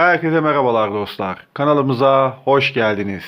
Herkese merhabalar dostlar. Kanalımıza hoş geldiniz.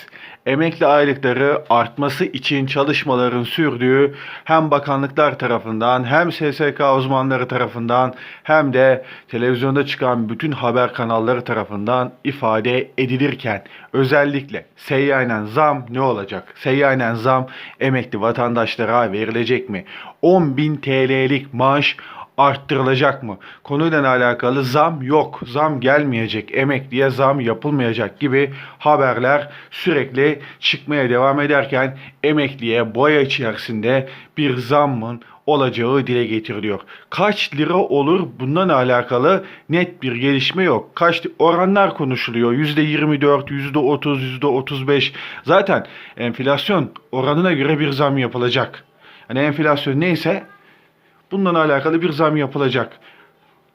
Emekli aylıkları artması için çalışmaların sürdüğü hem bakanlıklar tarafından hem SSK uzmanları tarafından hem de televizyonda çıkan bütün haber kanalları tarafından ifade edilirken özellikle seyyanen zam ne olacak? Seyyanen zam emekli vatandaşlara verilecek mi? 10.000 TL'lik maaş arttırılacak mı? Konuyla alakalı zam yok, zam gelmeyecek, emekliye zam yapılmayacak gibi haberler sürekli çıkmaya devam ederken emekliye boya içerisinde bir zammın olacağı dile getiriliyor. Kaç lira olur bundan alakalı net bir gelişme yok. Kaç oranlar konuşuluyor. %24, %30, %35. Zaten enflasyon oranına göre bir zam yapılacak. Hani enflasyon neyse Bununla alakalı bir zam yapılacak.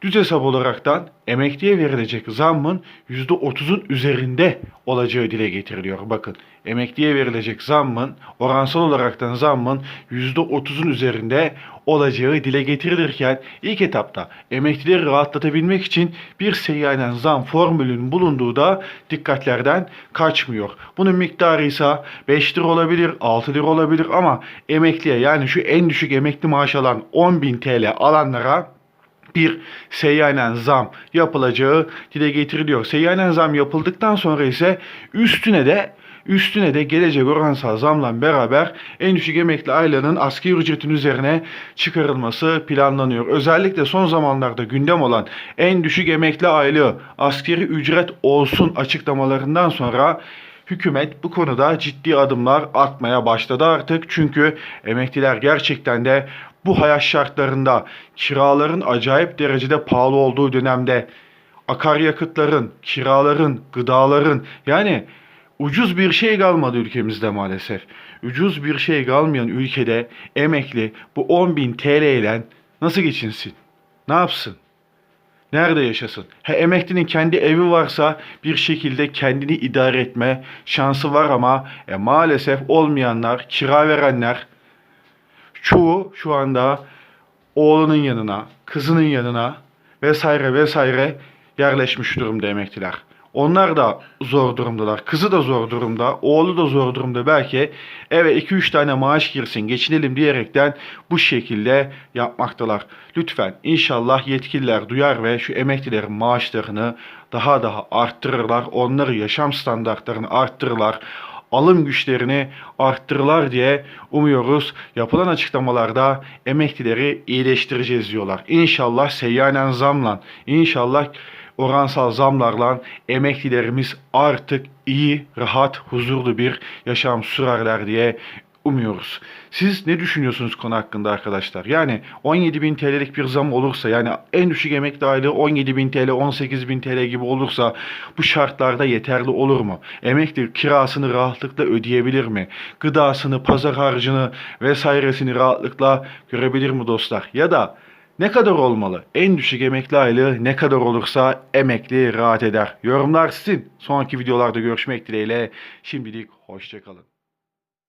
Düz hesap olaraktan emekliye verilecek zammın %30'un üzerinde olacağı dile getiriliyor. Bakın emekliye verilecek zammın oransal olaraktan zammın %30'un üzerinde olacağı dile getirilirken ilk etapta emeklileri rahatlatabilmek için bir seyyanen zam formülünün bulunduğu da dikkatlerden kaçmıyor. Bunun miktarı ise 5 lira olabilir, 6 lira olabilir ama emekliye yani şu en düşük emekli maaş alan 10.000 TL alanlara bir seyyanen zam yapılacağı dile getiriliyor. Seyyanen zam yapıldıktan sonra ise üstüne de üstüne de gelecek oransal zamla beraber en düşük emekli aylığının asgari ücretin üzerine çıkarılması planlanıyor. Özellikle son zamanlarda gündem olan en düşük emekli aylığı asgari ücret olsun açıklamalarından sonra hükümet bu konuda ciddi adımlar atmaya başladı artık. Çünkü emekliler gerçekten de bu hayat şartlarında kiraların acayip derecede pahalı olduğu dönemde akaryakıtların, kiraların, gıdaların yani ucuz bir şey kalmadı ülkemizde maalesef. Ucuz bir şey kalmayan ülkede emekli bu 10.000 TL ile nasıl geçinsin? Ne yapsın? Nerede yaşasın? He emeklinin kendi evi varsa bir şekilde kendini idare etme şansı var ama e, maalesef olmayanlar, kira verenler çoğu şu anda oğlunun yanına, kızının yanına vesaire vesaire yerleşmiş durumda emekliler. Onlar da zor durumdalar. Kızı da zor durumda, oğlu da zor durumda. Belki eve 2-3 tane maaş girsin, geçinelim diyerekten bu şekilde yapmaktalar. Lütfen inşallah yetkililer duyar ve şu emeklilerin maaşlarını daha daha arttırırlar. Onları yaşam standartlarını arttırırlar alım güçlerini arttırırlar diye umuyoruz. Yapılan açıklamalarda emeklileri iyileştireceğiz diyorlar. İnşallah seyyanen zamla, inşallah oransal zamlarla emeklilerimiz artık iyi, rahat, huzurlu bir yaşam sürerler diye umuyoruz. Siz ne düşünüyorsunuz konu hakkında arkadaşlar? Yani 17.000 TL'lik bir zam olursa yani en düşük emekli aylığı 17.000 TL, 18.000 TL gibi olursa bu şartlarda yeterli olur mu? Emekli kirasını rahatlıkla ödeyebilir mi? Gıdasını, pazar harcını vesairesini rahatlıkla görebilir mi dostlar? Ya da ne kadar olmalı? En düşük emekli aylığı ne kadar olursa emekli rahat eder. Yorumlar sizin. Sonraki videolarda görüşmek dileğiyle. Şimdilik hoşçakalın.